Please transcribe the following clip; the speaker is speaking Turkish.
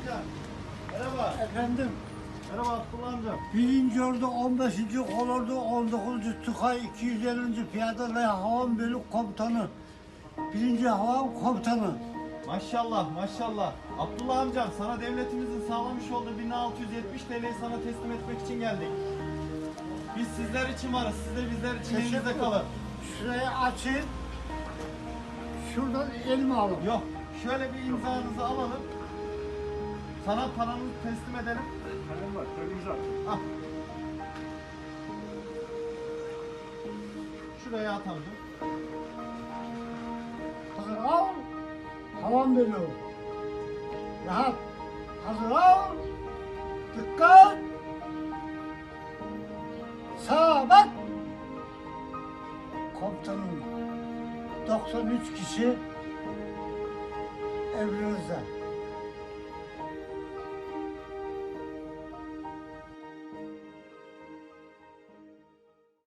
amca. Merhaba. Efendim, Merhaba Abdullah amca. birinci ordu 15. kolordu 19. Tukay 250. Piyade ve Havan Bölük Komutanı. Birinci Havan Komutanı. Maşallah maşallah. Abdullah amcam sana devletimizin sağlamış olduğu 1670 TL'yi sana teslim etmek için geldik. Biz sizler için varız. Siz de bizler için elinizde Teşekkür kalın. Şurayı açın. Şuradan elimi alın. Yok. Şöyle bir imzanızı alalım. Sana paranızı teslim edelim. Kalem var, şöyle imza. Al. Şuraya at. Hazır ol. Havan Bölük. Rahat. Hazır ol. Dikkat. Sağa bak. Komutanım. 93 kişi evrenizde.